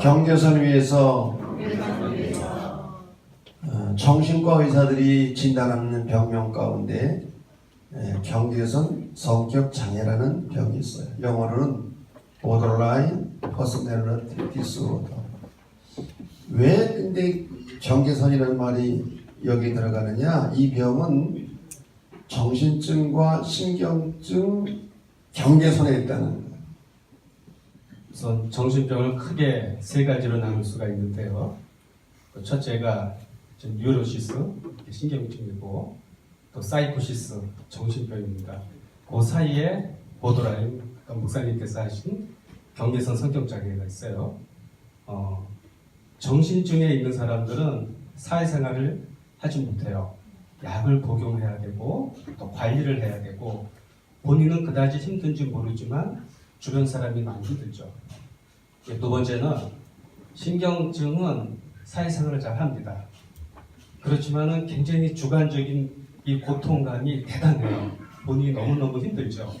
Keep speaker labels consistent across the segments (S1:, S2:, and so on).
S1: 경계선 위에서 어, 정신과 의사들이 진단하는 병명 가운데 예, 경계선 성격 장애라는 병이 있어요. 영어로는 borderline personality disorder. 왜 근데 경계선이라는 말이 여기 들어가느냐? 이 병은 정신증과 신경증 경계선에 있다는.
S2: 우선 정신병을 크게 세 가지로 나눌 수가 있는데요. 그 첫째가 좀 뉴로시스, 신경증이고 또 사이코시스, 정신병입니다. 그 사이에 보더라인, 아까 목사님께서 하신 경계선 성격장애가 있어요. 어, 정신증에 있는 사람들은 사회생활을 하지 못해요. 약을 복용해야 되고 또 관리를 해야 되고 본인은 그다지 힘든지 모르지만 주변 사람이 많이 힘들죠. 예, 두 번째는 신경증은 사회생활을 잘 합니다. 그렇지만은 굉장히 주관적인 이 고통감이 대단해요. 본인이 너무너무 힘들죠.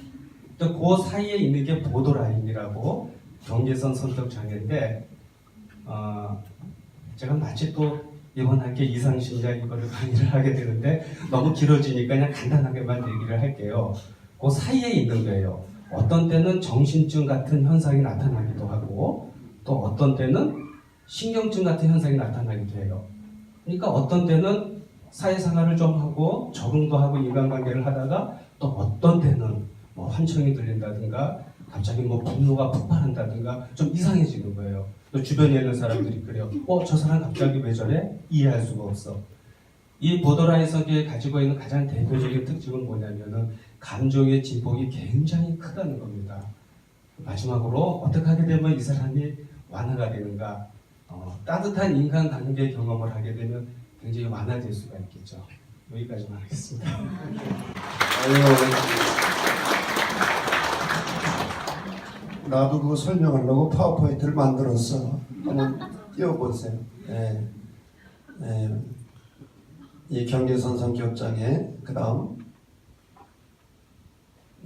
S2: 또 그 사이에 있는 게 보도라인이라고 경계선 선적 장애인데, 어, 제가 마치 또 이번 학기 이상신자 이거를 강의를 하게 되는데 너무 길어지니까 그냥 간단하게만 얘기를 할게요. 그 사이에 있는 거예요. 어떤 때는 정신증 같은 현상이 나타나기도 하고 또 어떤 때는 신경증 같은 현상이 나타나기도 해요. 그러니까 어떤 때는 사회생활을 좀 하고 적응도 하고 인간관계를 하다가 또 어떤 때는 뭐 환청이 들린다든가 갑자기 뭐 분노가 폭발한다든가 좀 이상해지는 거예요. 또 주변에 있는 사람들이 그래요. 어, 저 사람 갑자기 왜 저래? 이해할 수가 없어. 이 보더라인 성격이 가지고 있는 가장 대표적인 특징은 뭐냐면은 감정의 진폭이 굉장히 크다는 겁니다. 마지막으로 어떻게 하게 되면 이 사람이 완화가 되는가? 어, 따뜻한 인간 관계 경험을 하게 되면 굉장히 완화될 수가 있겠죠. 여기까지만 하겠습니다.
S1: 아유, 나도 그거 설명하려고 파워포인트를 만들었어. 한번 띄워보세요. 예. 예. 이 경계선 성격장애, 그 다음,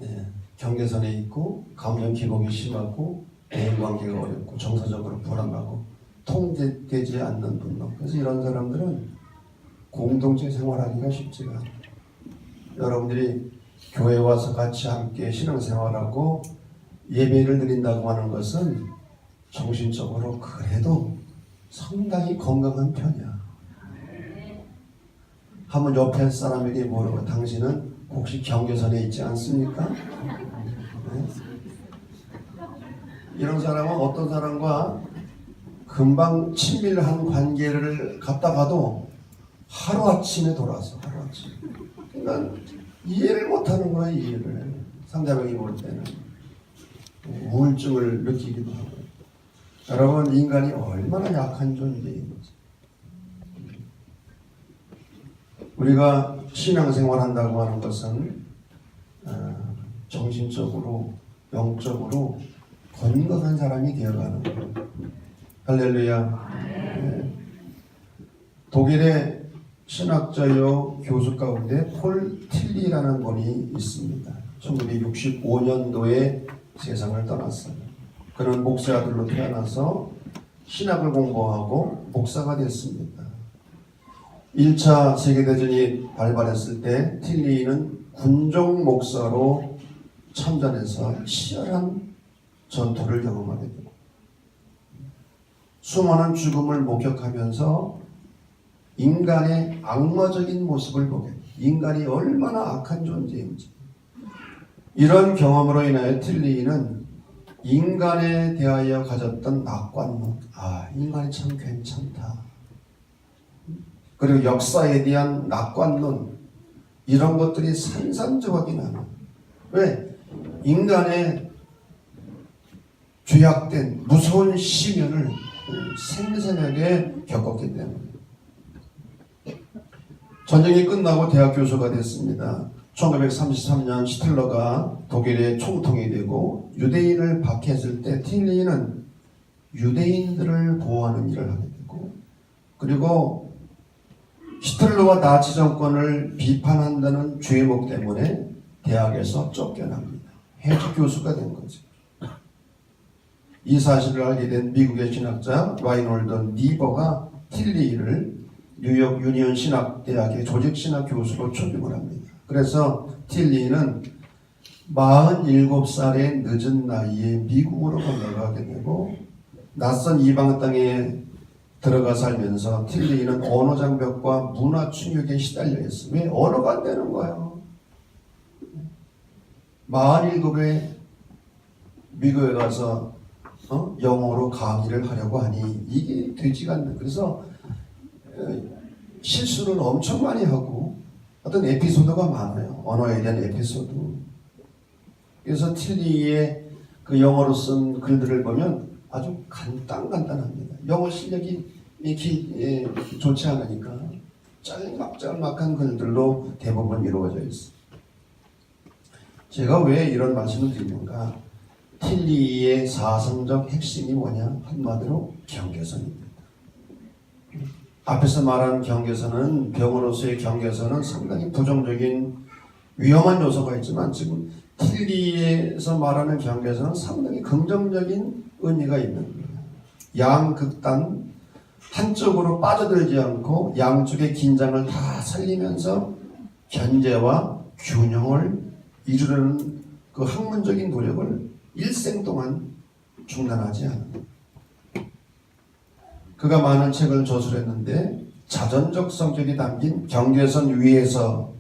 S1: 예. 경계선에 있고, 감정 기복이 심하고, 대인 관계가 어렵고, 정서적으로 불안하고, 통제되지 않는 분노. 그래서 이런 사람들은 공동체 생활하기가 쉽지가 않아요. 여러분들이 교회 와서 같이 함께 신앙생활하고 예배를 드린다고 하는 것은 정신적으로 그래도 상당히 건강한 편이야. 한번 옆에 사람에게 물어봐. 당신은 혹시 경계선에 있지 않습니까? 네? 이런 사람은 어떤 사람과 금방 친밀한 관계를 갖다가도 하루아침에 돌아서 하루아침. 그러니까 이해를 못하는 거야 이해를. 상대방이 볼 때는 우울증을 느끼기도 하고. 여러분 인간이 얼마나 약한 존재인지. 우리가 신앙생활 한다고 하는 것은 어, 정신적으로 영적으로 건강한 사람이 되어가는 거예요. 할렐루야. 네. 독일의 신학자요 교수 가운데 폴 틸리라는 분이 있습니다. 1965년도에 세상을 떠났어요. 그는 목사 아들로 태어나서 신학을 공부하고 목사가 됐습니다. 1차 세계대전이 발발했을 때 틸리는 군종 목사로 참전해서 치열한 전투를 경험하게 됩니다. 수많은 죽음을 목격하면서 인간의 악마적인 모습을 보게 돼요. 인간이 얼마나 악한 존재인지. 이런 경험으로 인하여 틸리는 인간에 대하여 가졌던 낙관론, 아, 인간이 참 괜찮다. 그리고 역사에 대한 낙관론, 이런 것들이 산산조각이 나는. 왜? 인간의 죄악된 무서운 시면을 생생하게 겪었기 때문에. 전쟁이 끝나고 대학 교수가 됐습니다. 1933년 시틀러가 독일의 총통이 되고 유대인을 박해했을 때 틸리는 유대인들을 보호하는 일을 하게 되고 그리고 히틀러와 나치 정권을 비판한다는 죄목 때문에 대학에서 쫓겨납니다. 해직 교수가 된 거죠. 이 사실을 알게 된 미국의 신학자 라이놀드 니버가 틸리를 뉴욕 유니언 신학대학의 조직신학 교수로 초빙을 합니다. 그래서 틸리는 47살의 늦은 나이에 미국으로 건너가게 되고 낯선 이방 땅에 들어가 살면서 틸리는 언어 장벽과 문화 충격에 시달려 있어. 왜 언어가 안 되는 거예요? 47에 미국에 가서 어? 영어로 강의를 하려고 하니 이게 되지가 않는 그래서 어, 실수를 엄청 많이 하고 어떤 에피소드가 많아요. 언어에 대한 에피소드. 그래서 틸리의 그 영어로 쓴 글들을 보면 아주 간단간단합니다. 영어 실력이 이렇게 예, 좋지 않으니까 짤막짤막한 글들로 대부분 이루어져 있어. 제가 왜 이런 말씀을 드리는가? 틸리의 사성적 핵심이 뭐냐? 한마디로 경계선입니다. 앞에서 말한 경계선은 병으로서의 경계선은 상당히 부정적인 위험한 요소가 있지만 지금 틸리에서 말하는 경계선은 상당히 긍정적인 의미가 있는. 양극단 한쪽으로 빠져들지 않고 양쪽의 긴장을 다 살리면서 견제와 균형을 이루려는 그 학문적인 노력을 일생 동안 중단하지 않는다. 그가 많은 책을 저술했는데 자전적 성격이 담긴 경계선 위에서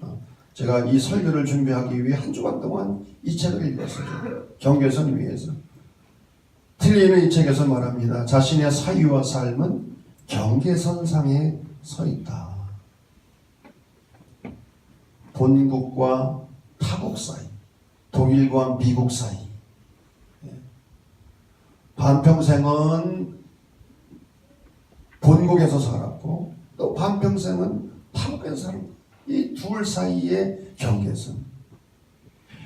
S1: 어, 제가 이 설교를 준비하기 위해 한 주간 동안 이 책을 읽었어요. 경계선 위에서. 틸리는 이 책에서 말합니다. 자신의 사유와 삶은 경계선상에 서 있다. 본국과 타국 사이, 독일과 미국 사이. 예. 반평생은 본국에서 살았고 또 반평생은 타국에서 살았고 이 둘 사이의 경계선.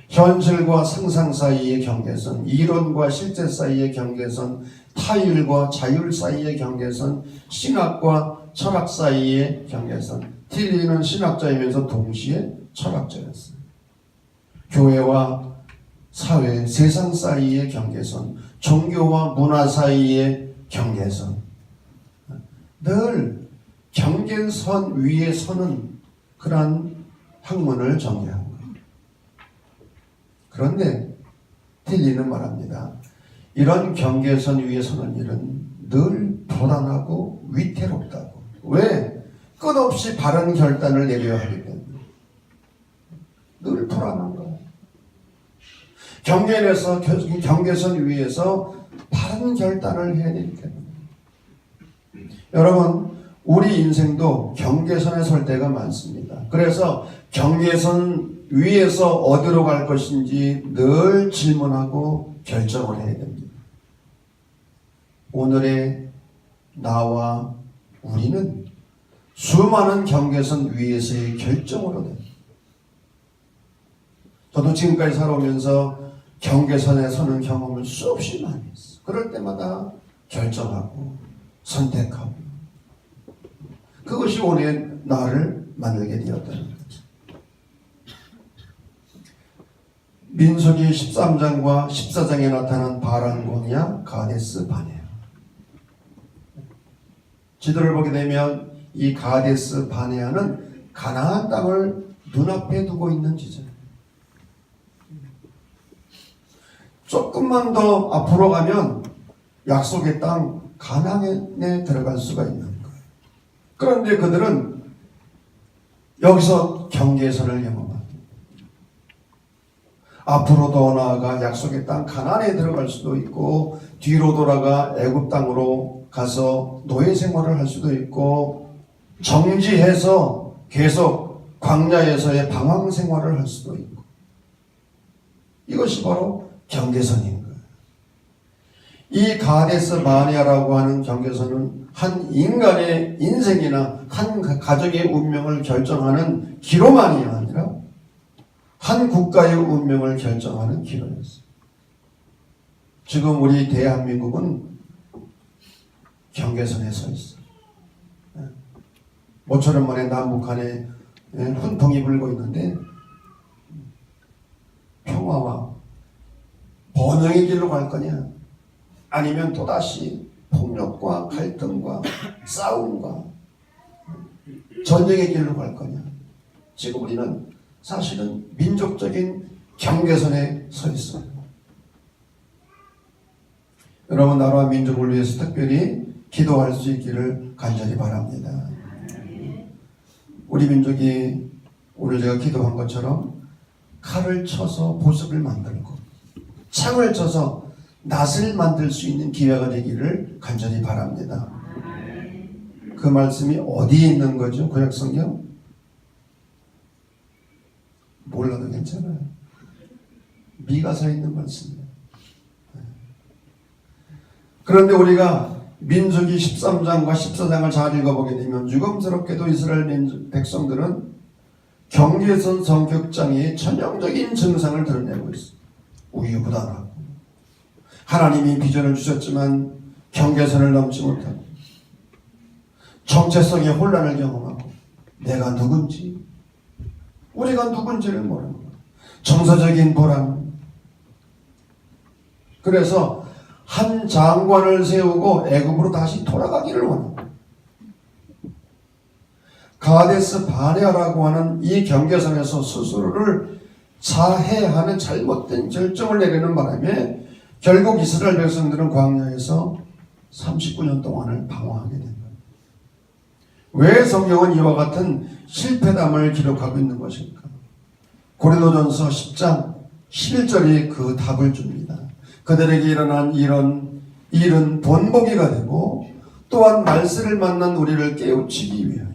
S1: 현실과 상상 사이의 경계선, 이론과 실제 사이의 경계선, 타율과 자율 사이의 경계선, 신학과 철학 사이의 경계선. 틸리는 신학자이면서 동시에 철학자였어요. 교회와 사회, 세상 사이의 경계선, 종교와 문화 사이의 경계선. 늘 경계선 위에 서는 그러한 학문을 거예요. 그런데 틸리는 말합니다. 이런 경계선 위에 서는 일은 늘 불안하고 위태롭다고. 왜? 끝없이 바른 결단을 내려야 때문에. 늘 불안한 거예요. 경계에서 경계선 위에서 바른 결단을 해야 되기 때문에. 여러분, 우리 인생도 경계선에 설 때가 많습니다. 그래서 경계선 위에서 어디로 갈 것인지 늘 질문하고 결정을 해야 됩니다. 오늘의 나와 우리는 수많은 경계선 위에서의 결정으로 됩니다. 저도 지금까지 살아오면서 경계선에 서는 경험을 수없이 많이 했어요. 그럴 때마다 결정하고 선택하고 그것이 오늘 나를 만들게 되었다는 거죠. 민석이 13장과 14장에 나타난 바란곤이야 가데스 바네야. 지도를 보게 되면 이 가데스 바네아는 가나안 땅을 눈앞에 두고 있는 지점. 조금만 더 앞으로 가면 약속의 땅 가나안에 들어갈 수가 있는 거예요. 그런데 그들은 여기서 경계선을 경험합니다. 앞으로 더 나아가 약속의 땅 가나안에 들어갈 수도 있고 뒤로 돌아가 애굽 땅으로 가서 노예 생활을 할 수도 있고 정지해서 계속 광야에서의 방황 생활을 할 수도 있고 이것이 바로 거예요. 이 가데스 바니아라고 하는 경계선은 한 인간의 인생이나 한 가족의 운명을 결정하는 기로만이 아니라 한 국가의 운명을 결정하는 기로였어요. 지금 우리 대한민국은 경계선에 서 있어요. 모처럼 만에 남북한에 훈풍이 불고 있는데 평화와 번영의 길로 갈 거냐? 아니면 또다시 폭력과 갈등과 싸움과 전쟁의 길로 갈 거냐? 지금 우리는 사실은 민족적인 경계선에 서 있어요. 여러분 나라와 민족을 위해서 특별히 기도할 수 있기를 간절히 바랍니다. 우리 민족이 오늘 제가 기도한 것처럼 칼을 쳐서 보습을 만들고 창을 쳐서 낫을 만들 수 있는 기회가 되기를 간절히 바랍니다. 그 말씀이 어디에 있는 거죠? 구약 성경? 몰라도 괜찮아요. 미가서에 있는 말씀이에요. 그런데 우리가 민족이 13장과 14장을 잘 읽어보게 되면 유감스럽게도 이스라엘 민족, 백성들은 경계선 성격장애의 전형적인 증상을 드러내고 있습니다. 우유부단하고 하나님이 비전을 주셨지만 경계선을 넘지 못하고 정체성의 혼란을 경험하고 내가 누군지 우리가 누군지를 모르는 거예요. 정서적인 불안 그래서 한 장관을 세우고 애굽으로 다시 돌아가기를 원합니다. 가데스 바네아라고 하는 이 경계선에서 스스로를 자해하는 잘못된 결정을 내리는 바람에 결국 이스라엘 백성들은 광야에서 39년 동안을 방황하게 된다. 왜 성경은 이와 같은 실패담을 기록하고 있는 것일까? 고린도전서 10장 11절이 그 답을 줍니다. 그들에게 일어난 이런 일은 본보기가 되고 또한 말세를 만난 우리를 깨우치기 위하여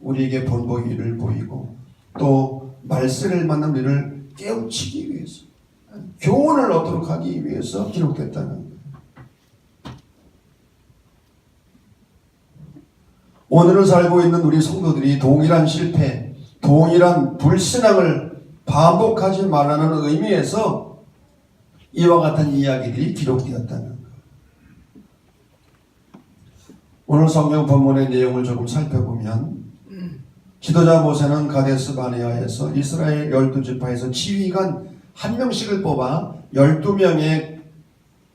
S1: 우리에게 본보기를 보이고 또 말세를 만난 우리를 깨우치기 위해서 교훈을 얻도록 하기 위해서 기록됐다는 거예요. 오늘을 살고 있는 우리 성도들이 동일한 실패, 동일한 불신앙을 반복하지 말라는 의미에서 이와 같은 이야기들이 기록되었다는 거예요. 오늘 성경 본문의 내용을 조금 살펴보면 지도자 모세는 가데스 바네아에서 이스라엘 열두 지파에서 지휘관 한 명씩을 뽑아 열두 명의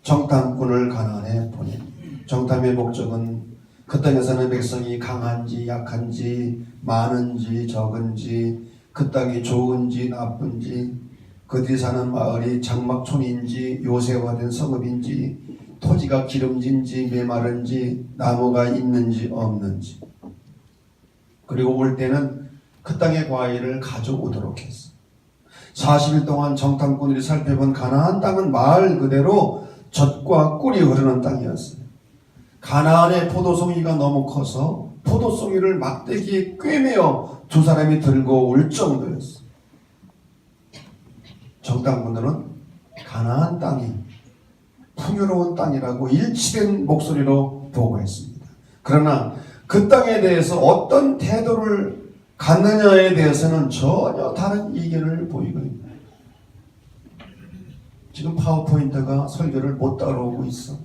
S1: 정탐꾼을 가나안에 보냅니다. 정탐의 목적은 그 땅에 사는 백성이 강한지 약한지 많은지 적은지 그 땅이 좋은지 나쁜지 그들이 사는 마을이 장막촌인지 요새화된 성읍인지 토지가 기름진지 메마른지 나무가 있는지 없는지 그리고 올 때는 그 땅의 과일을 가져오도록 했어. 40일 동안 정탐꾼들이 살펴본 가나안 땅은 마을 그대로 젖과 꿀이 흐르는 땅이었어요. 가나안의 포도송이가 너무 커서 포도송이를 막대기에 꿰매어 두 사람이 들고 올 정도였어. 정탐꾼들은 가나안 땅이 풍요로운 땅이라고 일치된 목소리로 보고했습니다. 그러나 그 땅에 대해서 어떤 태도를 갖느냐에 대해서는 전혀 다른 의견을 보이고 있다. 지금 파워포인트가 설교를 못 따라오고 있어.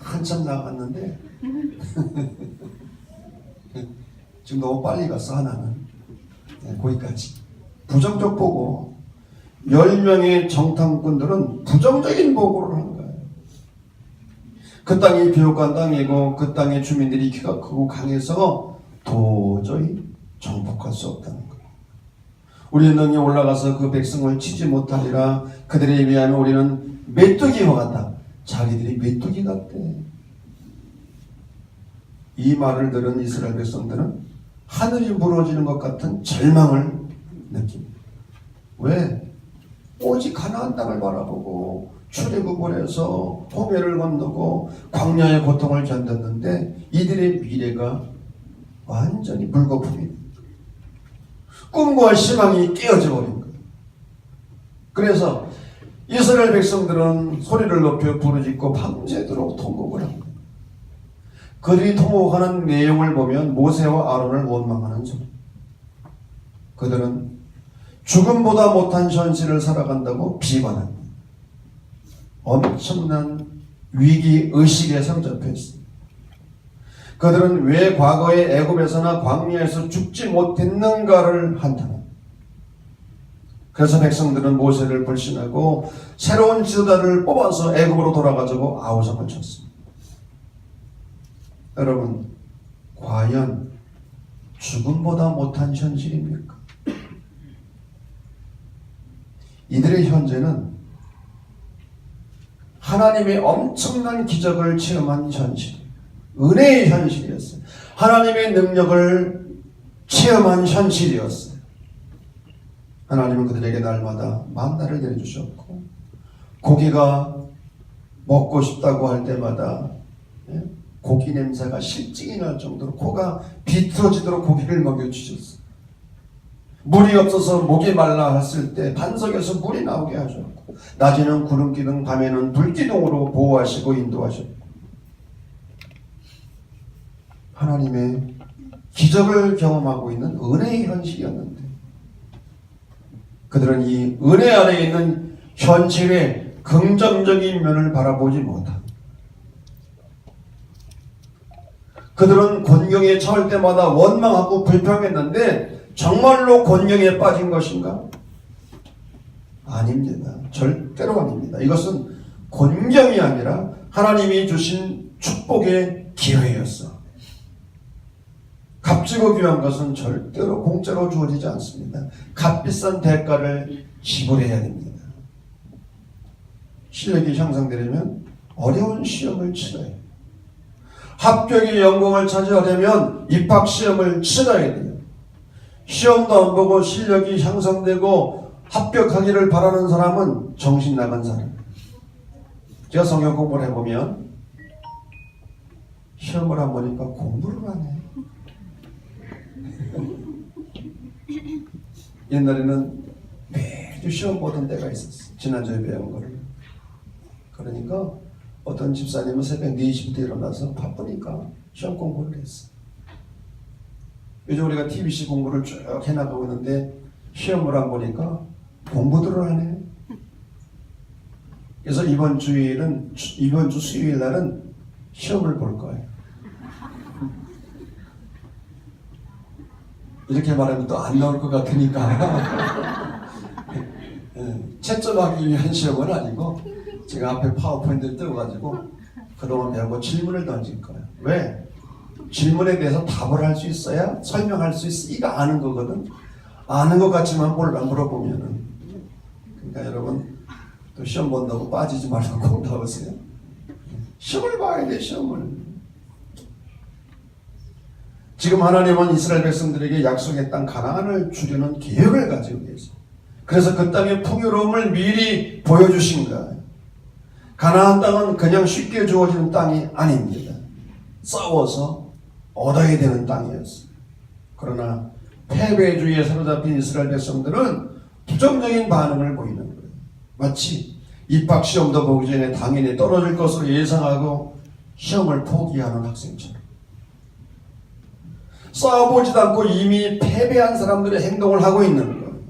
S1: 한참 나갔는데. 지금 너무 빨리 갔어 하나는. 네, 거기까지. 부정적 보고. 10명의 정탐꾼들은 부정적인 보고를 한 거예요. 그 땅이 비옥한 땅이고 그 땅의 주민들이 키가 크고 강해서 도저히 정복할 수 없다는 거예요 우리는 능히 올라가서 그 백성을 치지 못하리라 그들에 비하면 우리는 메뚜기와 같다 자기들이 메뚜기 같대. 이 말을 들은 이스라엘 백성들은 하늘이 무너지는 것 같은 절망을 느낍니다. 왜? 오직 가나안 땅을 바라보고 출애굽을 해서 홍해를 건너고 광야의 고통을 견뎠는데 이들의 미래가 완전히 불거품입니다. 꿈과 희망이 깨어져 버린 거예요. 그래서 이스라엘 백성들은 소리를 높여 부르짖고 밤새도록 통곡을 합니다. 그들이 통곡하는 내용을 보면 모세와 아론을 원망하는 소리. 그들은 죽음보다 못한 현실을 살아간다고 비관합니다. 엄청난 위기 의식에 상접했습니다. 그들은 왜 과거의 애굽에서나 광야에서 죽지 못했는가를 한탄합니다. 그래서 백성들은 모세를 불신하고 새로운 지도자를 뽑아서 애굽으로 돌아가자고 아우성을 쳤습니다. 여러분, 과연 죽음보다 못한 현실입니까? 이들의 현재는 하나님의 엄청난 기적을 체험한 현실, 은혜의 현실이었어요. 하나님의 능력을 체험한 현실이었어요. 하나님은 그들에게 날마다 만나를 내려주셨고, 고기가 먹고 싶다고 할 때마다 예? 고기 냄새가 실증이 날 정도로 코가 비틀어지도록 고기를 먹여주셨어요. 물이 없어서 목이 말라 했을 때 반석에서 물이 나오게 하셨고 낮에는 구름기둥 밤에는 불기둥으로 보호하시고 인도하셨고 하나님의 기적을 경험하고 있는 은혜의 현실이었는데 그들은 이 은혜 안에 있는 현실의 긍정적인 면을 바라보지 못합니다. 그들은 곤경에 처할 때마다 원망하고 불평했는데 정말로 곤경에 빠진 것인가? 아닙니다. 절대로 아닙니다. 이것은 곤경이 아니라 하나님이 주신 축복의 기회였어. 값지고 귀한 것은 절대로 공짜로 주어지지 않습니다. 값비싼 대가를 지불해야 됩니다. 실력이 향상되려면 어려운 시험을 치러야 해요. 합격의 영광을 차지하려면 입학 시험을 치러야 돼요. 시험도 안 보고 실력이 향상되고 합격하기를 바라는 사람은 정신 나간 사람. 제가 성경 공부를 해보면 시험을 안 보니까 공부를 안 해. 옛날에는 매주 시험 보던 때가 있었어. 지난주에 배운 거를. 그러니까 어떤 집사님은 새벽 4시부터 일어나서 바쁘니까 시험 공부를 했어. 요즘 우리가 TBC 공부를 쭉 해나가고 있는데 시험을 안 보니까 공부들을 하네. 그래서 이번 주일은 이번 주 수요일 날은 시험을 볼 거예요. 이렇게 말하면 또 안 나올 것 같으니까 예, 채점하기 위한 시험은 아니고 제가 앞에 파워포인트를 띄워가지고 그동안 배우고 질문을 던질 거예요. 왜? 질문에 대해서 답을 할 수 있어야 설명할 수 있으니까 아는 거거든. 아는 것 같지만 몰라 물어보면은. 그러니까 여러분 또 시험 본다고 빠지지 말고 꼭 나오세요. 시험을 봐야 돼 시험을. 지금 하나님은 이스라엘 백성들에게 약속의 땅 가나안을 주려는 계획을 가지고 계세요. 그래서 그 땅의 풍요로움을 미리 보여주신 거예요. 가나안 땅은 그냥 쉽게 주어지는 땅이 아닙니다. 싸워서 얻어야 되는 땅이었어요. 그러나 패배주의에 사로잡힌 이스라엘 백성들은 부정적인 반응을 보이는 거예요. 마치 입학 시험도 보기 전에 당연히 떨어질 것으로 예상하고 시험을 포기하는 학생처럼. 싸워보지도 않고 이미 패배한 사람들의 행동을 하고 있는 거예요.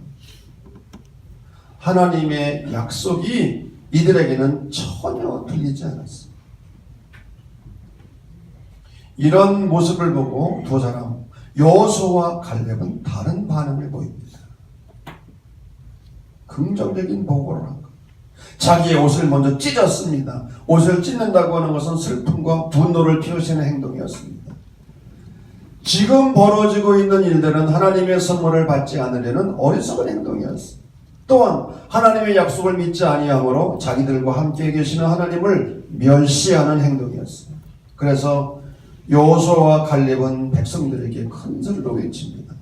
S1: 하나님의 약속이 이들에게는 전혀 들리지 않았어요. 이런 모습을 보고 두 사람 여호수와 갈렙은 다른 반응을 보입니다. 긍정적인 보고를 한 것. 자기의 옷을 먼저 찢었습니다. 옷을 찢는다고 하는 것은 슬픔과 분노를 피우시는 행동이었습니다. 지금 벌어지고 있는 일들은 하나님의 선물을 받지 않으려는 어리석은 행동이었습니다. 또한 하나님의 약속을 믿지 아니하므로 자기들과 함께 계시는 하나님을 멸시하는 행동이었어요. 그래서 여호수아와 갈렙은 백성들에게 큰 소리로 외칩니다.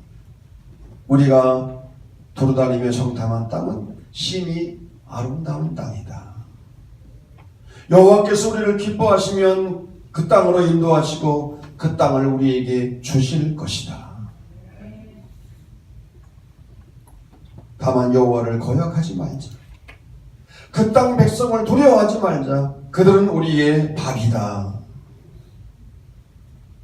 S1: 우리가 두루다니며 정탐한 땅은 심히 아름다운 땅이다. 여호와께서 우리를 기뻐하시면 그 땅으로 인도하시고 그 땅을 우리에게 주실 것이다. 다만 여호와를 거역하지 말자. 그 땅 백성을 두려워하지 말자. 그들은 우리의 밥이다.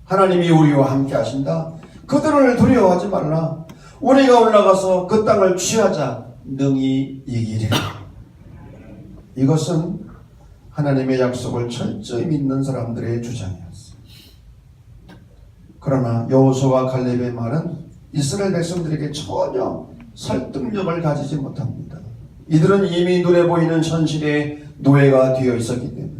S1: 하나님이 우리와 함께 하신다. 그들을 두려워하지 말라. 우리가 올라가서 그 땅을 취하자. 능히 이기리라. 이것은 하나님의 약속을 철저히 믿는 사람들의 주장이었어. 그러나 여호수와 갈렙의 말은 이스라엘 백성들에게 전혀 설득력을 가지지 못합니다. 이들은 이미 눈에 보이는 현실에 노예가 되어 있었기 때문에.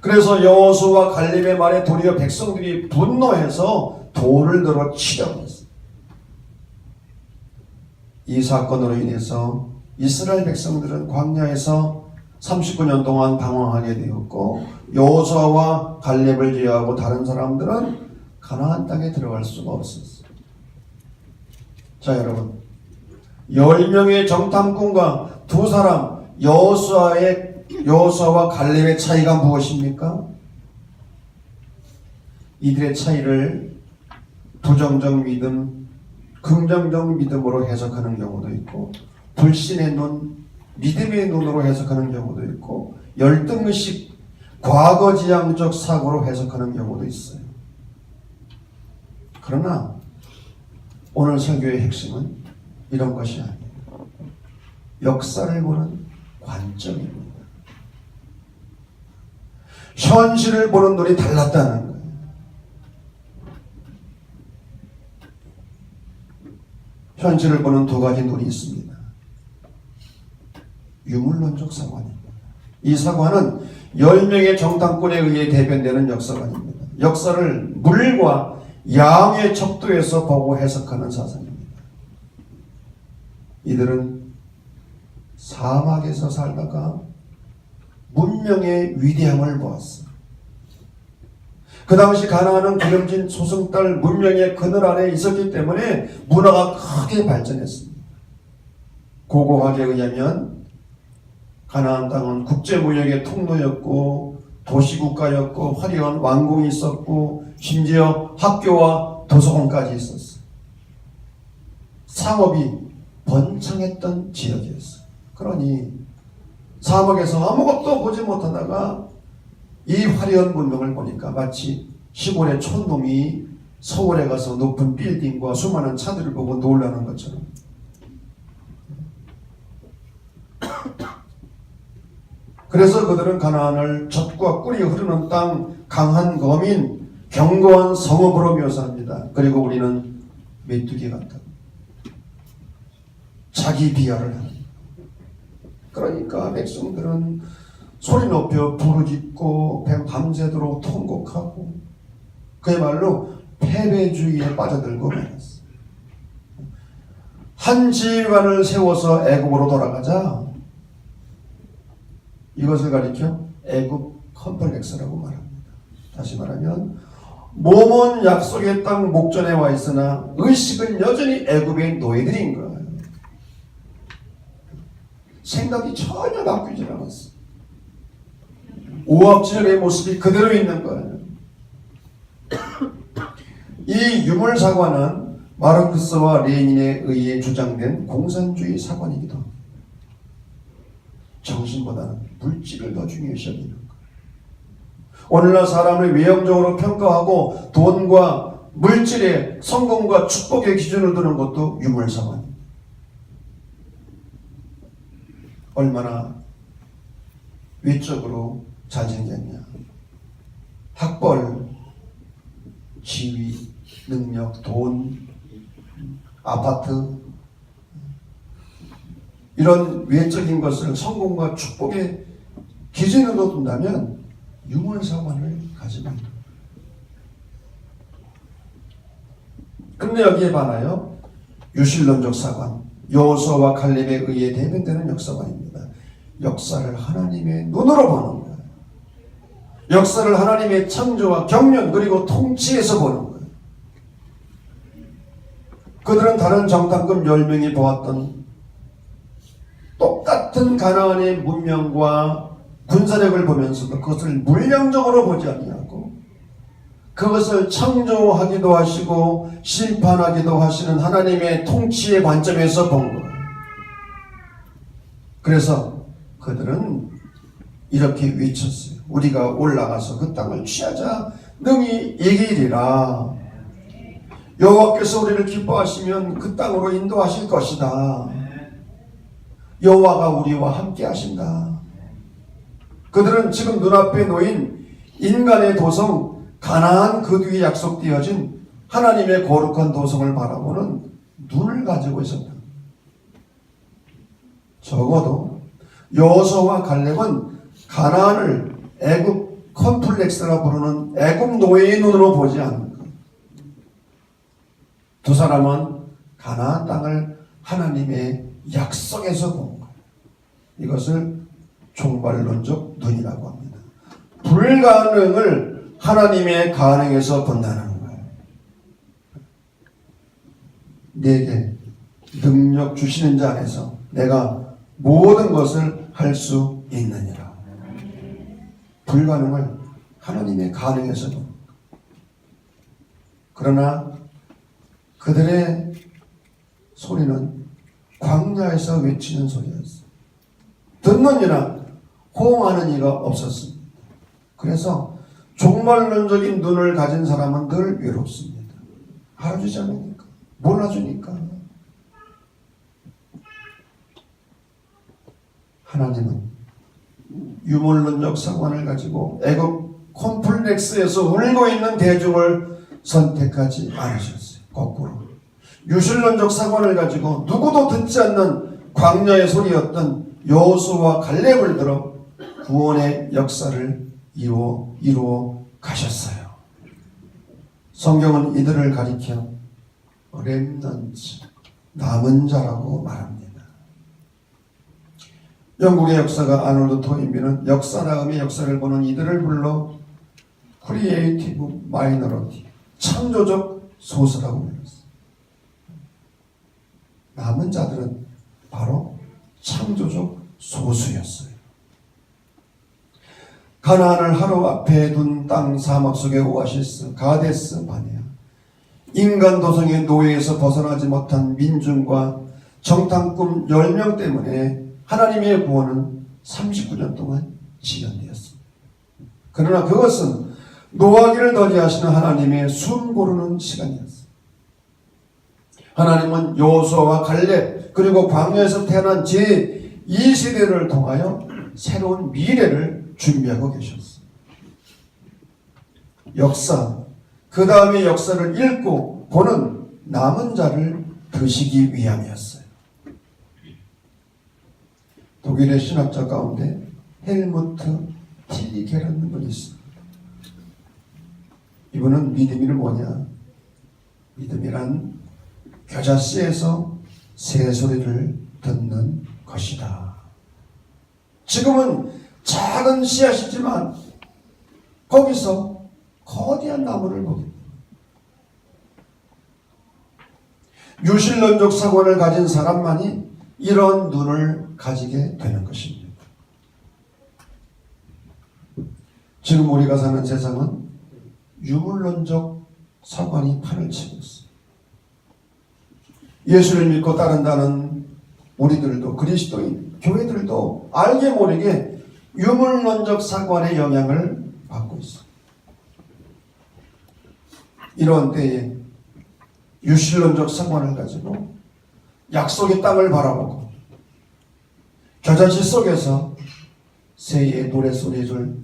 S1: 그래서 여호수와 갈렙의 말에 도리어 백성들이 분노해서 돌을 들어 치려고 했어요. 이 사건으로 인해서 이스라엘 백성들은 광야에서 39년 동안 방황하게 되었고 여호수아와 갈렙을 제외하고 다른 사람들은 가나안 땅에 들어갈 수가 없었어요. 자 여러분 10명의 정탐꾼과 두 사람 여호수아의 여호수아와 갈렙의 차이가 무엇입니까? 이들의 차이를 부정적 믿음, 긍정적 믿음으로 해석하는 경우도 있고 불신의 눈, 믿음의 눈으로 해석하는 경우도 있고 열등의식, 과거지향적 사고로 해석하는 경우도 있어요. 그러나 오늘 설교의 핵심은 이런 것이 아니에요. 역사를 보는 관점입니다. 현실을 보는 눈이 달랐다는 거예요. 현실을 보는 두 가지 눈이 있습니다. 유물론적 사관입니다. 이 사관은 10명의 정탐꾼에 의해 대변되는 역사관입니다. 역사를 물과 양의 척도에서 보고 해석하는 사상입니다. 이들은 사막에서 살다가 문명의 위대함을 보았어. 그 당시 가나안은 기름진 소승달 문명의 그늘 안에 있었기 때문에 문화가 크게 발전했습니다. 고고학에 의하면 가나안 땅은 국제 무역의 통로였고 도시 국가였고 화려한 왕궁이 있었고 심지어 학교와 도서관까지 있었어. 상업이 번창했던 지역이었어. 그러니 사막에서 아무것도 보지 못하다가 이 화려한 문명을 보니까 마치 시골의 촌놈이 서울에 가서 높은 빌딩과 수많은 차들을 보고 놀라는 것처럼 그래서 그들은 가나안을 젖과 꿀이 흐르는 땅, 강한 거민, 견고한 성읍으로 묘사합니다. 그리고 우리는 메뚜기 같다. 자기 비하를 하는. 그러니까 백성들은 소리 높여 부르짖고 밤새도록 통곡하고 그야말로 패배주의에 빠져들고 말았어. 한 지휘관을 세워서 애국으로 돌아가자. 이것을 가리켜 애국 컴플렉스라고 말합니다. 다시 말하면 몸은 약속의 땅 목전에 와 있으나 의식은 여전히 애굽의 노예들인 거예요. 생각이 전혀 바뀌질 않았어. 오합지졸의 모습이 그대로 있는 거예요. 이 유물 사관은 마르크스와 레닌에 의해 주장된 공산주의 사관이기도 합니다. 정신보다는 물질을 더 중요시 여기는 거예요. 오늘날 사람을 외형적으로 평가하고 돈과 물질의 성공과 축복의 기준을 두는 것도 유물사관입니다. 얼마나 외적으로 잘생겼냐. 학벌, 지위, 능력, 돈, 아파트, 이런 외적인 것을 성공과 축복의 기준으로 둔다면 유물사관을. 근데 여기에 반하여 유실론적 사관, 여호수아와 칼렙에 의해 대변되는 역사관입니다. 역사를 하나님의 눈으로 보는 거예요. 역사를 하나님의 창조와 경륜 그리고 통치에서 보는 거예요. 그들은 다른 정탐꾼 10명이 보았던 똑같은 가나안의 문명과 군사력을 보면서도 그것을 물량적으로 보지 아니하고 그것을 창조하기도 하시고 심판하기도 하시는 하나님의 통치의 관점에서 본 거예요. 그래서 그들은 이렇게 외쳤어요. 우리가 올라가서 그 땅을 취하자 능히 이기리라. 여호와께서 우리를 기뻐하시면 그 땅으로 인도하실 것이다. 여호와가 우리와 함께 하신다. 그들은 지금 눈앞에 놓인 인간의 도성 가나안 그 뒤에 약속되어진 하나님의 거룩한 도성을 바라보는 눈을 가지고 있었다. 적어도 여호수아와 갈렙은 가나안을 애굽 컴플렉스라 부르는 애굽 노예의 눈으로 보지 않는다. 두 사람은 가나안 땅을 하나님의 약속에서 본 거예요. 이것을 종발론적 눈이라고 합니다. 불가능을 하나님의 가능에서 본다는 거예요. 내게 능력 주시는 자 안에서 내가 모든 것을 할 수 있느니라. 불가능을 하나님의 가능에서 본 그러나 그들의 소리는 광야에서 외치는 소리였어. 듣는 이나 호응하는 이가 없었습니다. 그래서 종말론적인 눈을 가진 사람은 늘 외롭습니다. 알아주지 않으니까, 몰라주니까. 하나님은 유물론적 상관을 가지고 애굽 콤플렉스에서 울고 있는 대중을 선택하지 않으셨어요. 거꾸로. 유실론적 사관을 가지고 누구도 듣지 않는 광야의 소리였던 여호수와 갈렙을 들어 구원의 역사를 이루어, 이루어 가셨어요. 성경은 이들을 가리켜 렘넌츠, 남은 자라고 말합니다. 영국의 역사가 아놀드 토인비는 역사 다음의 역사를 보는 이들을 불러 크리에이티브 마이너리티, 창조적 소수라고 불렀어요. 남은 자들은 바로 창조적 소수였어요. 가나안을 하루 앞에 둔 땅 사막 속의 오아시스 가데스 바네아 인간 도성의 노예에서 벗어나지 못한 민중과 정탐꾼 10명 때문에 하나님의 구원은 39년 동안 지연되었습니다. 그러나 그것은 노하기를 더디하시는 하나님의 숨 고르는 시간이었습니다. 하나님은 여호수아와 갈렙 그리고 광야에서 태어난 제 2세대를 통하여 새로운 미래를 준비하고 계셨어요. 역사, 그 다음에 역사를 읽고 보는 남은 자를 드시기 위함이었어요. 독일의 신학자 가운데 헬무트 틸리케라는 분이 있습니다. 이분은 믿음이는 뭐냐? 믿음이란 겨자씨에서 새소리를 듣는 것이다. 지금은 작은 씨앗이지만 거기서 거대한 나무를 보게 유실론적 사관을 가진 사람만이 이런 눈을 가지게 되는 것입니다. 지금 우리가 사는 세상은 유물론적 사관이 판을 치고 있습니다. 예수를 믿고 따른다는 우리들도 그리스도인 교회들도 알게 모르게 유물론적 사관의 영향을 받고 있습니다. 이런 때에 유실론적 사관을 가지고 약속의 땅을 바라보고 겨자씨 속에서 새의 노래소리를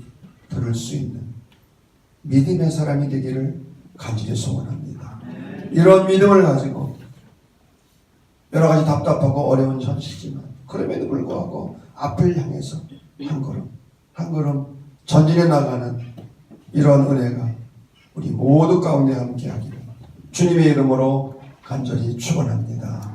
S1: 들을 수 있는 믿음의 사람이 되기를 간절히 소원합니다. 이런 믿음을 가지고 여러 가지 답답하고 어려운 현실이지만 그럼에도 불구하고 앞을 향해서 한 걸음 한 걸음 전진해 나가는 이런 은혜가 우리 모두 가운데 함께 하기를 주님의 이름으로 간절히 축원합니다.